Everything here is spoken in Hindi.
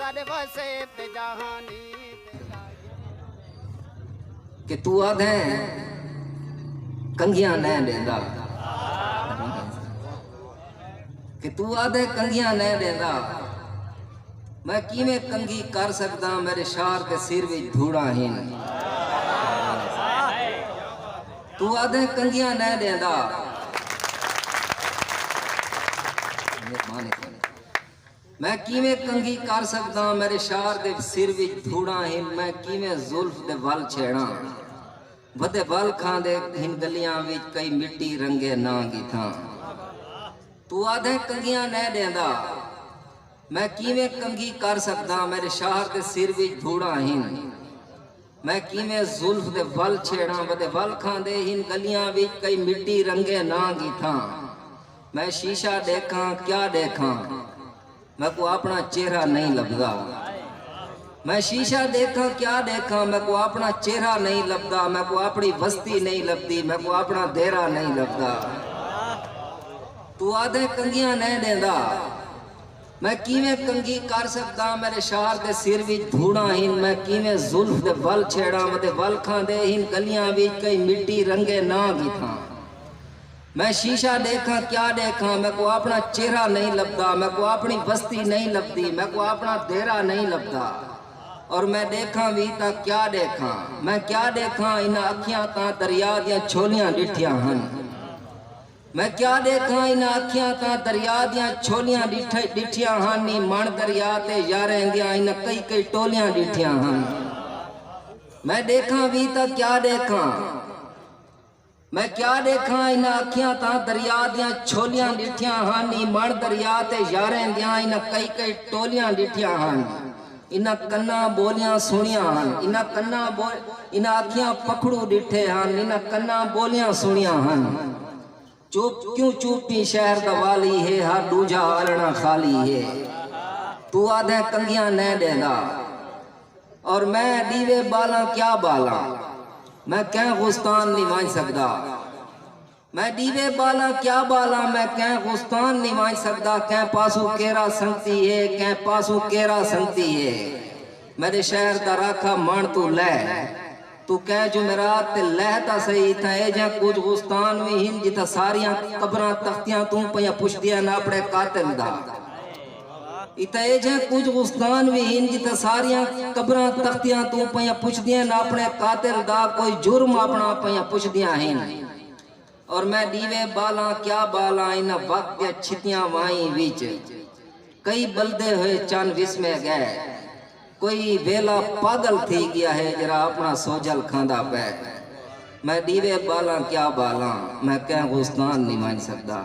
सर्व से जहानी कि तू आदे कंगिया न देंदा। कि तू आदे कंगिया न देंदा। मैं किवें कंगी कर सकदा, मेरे शार के सिर विच धूड़ा हैं तू आदे कंगिया न देंदा। मेहरबानी ਮੈਂ ਕਿਵੇਂ ਕੰਗੀ ਕਰ ਸਕਦਾ ਮੇਰੇ ਸ਼ਾਰ ਦੇ ਸਿਰ ਵਿੱਚ ਧੂੜਾ ਹਨ ਮੈਂ ਕਿਵੇਂ ਜ਼ੁਲਫ ਦੇ ਵੱਲ ਛੇੜਾਂ? ਵਧੇ ਵੱਲ ਖਾਂਦੇ ਹਿਨ ਗਲੀਆਂ ਵਿੱਚ ਕਈ ਮਿੱਟੀ ਰੰਗੇ ਨਾਂ ਕੀ ਥਾਂ। ਤੂੰ ਆਦੇ ਕੰਗੀਆਂ ਨਹੀਂ ਦੇਂਦਾ। ਮੈਂ ਕਿਵੇਂ ਕੰਗੀ ਕਰ ਸਕਦਾ ਮੇਰੇ ਸ਼ਾਹਰ ਦੇ ਸਿਰ ਵਿੱਚ ਧੂੜਾ ਹਨ ਮੈਂ ਕਿਵੇਂ ਜ਼ੁਲਫ ਦੇ ਵੱਲ ਛੇੜਾਂ? ਵਧੇ ਵੱਲ ਖਾਂਦੇ ਹਿਨ ਗਲੀਆਂ ਵਿੱਚ ਕਈ ਮਿੱਟੀ ਰੰਗੇ ਨਾਂ ਕੀ ਥਾਂ। ਮੈਂ ਸ਼ੀਸ਼ਾ ਦੇਖਾਂ, ਕਿਆ ਦੇਖਾਂ? मैं को अपना चेहरा नहीं लगता मैं शीशा देखा, क्या देखा? मैं को अपना चेहरा नहीं लगता मैं को अपनी बस्ती नहीं लगती मैं को अपना देरा नहीं लगता तू आधे कंगियाँ नहीं देंदा। मैं किवें कंगी कर सकदा? मेरे शहर के सिर विच धूड़ा हिन। मैं किवें जुल्फ दे वल छेड़ा? मते वल खांदे हिन। गलियाँ विच कई मिट्टी रंगे ना की थां मैं शीशा देखा, क्या देखा? मैं को अपना चेहरा नहीं लभदा मैं को अपनी बस्ती नहीं लभदी मैं को अपना देरा नहीं लभदा। और मैं देखा भी ता क्या देखा? मैं क्या देखा? इन अखियाँ ता दरिया दियाँ छोलियाँ डिठियाँ हन। मैं क्या देखा? इन अखियाँ ता दरिया दियाँ छोलियाँ डिठ डिठियाँ हन। नी मण दरिया ते यारें दियाँ इन कई कई टोलियाँ डिठिया हन। मैं देखा भी ता क्या देखा? मैं क्या देखा, इन अखियाँ ता दरिया दियाँ छोलियाँ डिठियाँ हन नी मण दरिया ते यारें दियाँ इन कई कई टोलियाँ डिठियाँ हन इन कन्ना बोलियाँ सुनियाँ हन इन कन्ना बोल इन अखियाँ पखड़ू डिठे हन इन कन्ना बोलियाँ सुनियाँ हन चुप क्यों चुपी शहर दवाली है हर दूजा आलना खाली है। तू आधे कंगियाँ नहीं देना और मैं दीवे बाला क्या बाला? मैं क्या गुस्तान नहीं मान सकता मैं दीवे बाला, क्या बाला? मैं क्या गुस्तान नहीं मान सकता क्या पासू केरा संगती है क्या पासू केरा संगती है। मेरे शहर का राखा मन तू ले। तू कह जुमेरात ते लहता सही था ए जा कुछ गुस्तान भी हिन जिथा सारियाँ कबरां तख्तियाँ तू पया पुछदियाँ ना अपने कातिल दा। इता ए जे कुछ गुस्तान भी हिन जिते सारियाँ कबरां तख्तियाँ तू पया पुछदियाँ ना अपने कातिल दा कोई जुर्म अपना पया पुछदियाँ हिन। और मैं दीवे बाला, क्या बाला इन वक्त छितियाँ वाई विच। कई बलदे हुए चन विस में गए कोई वेला पागल थी गया है, जरा अपना सोजल खांदा पे मैं दीवे बाला, क्या बाला, मैं क्या गुस्तान नहीं मान सकता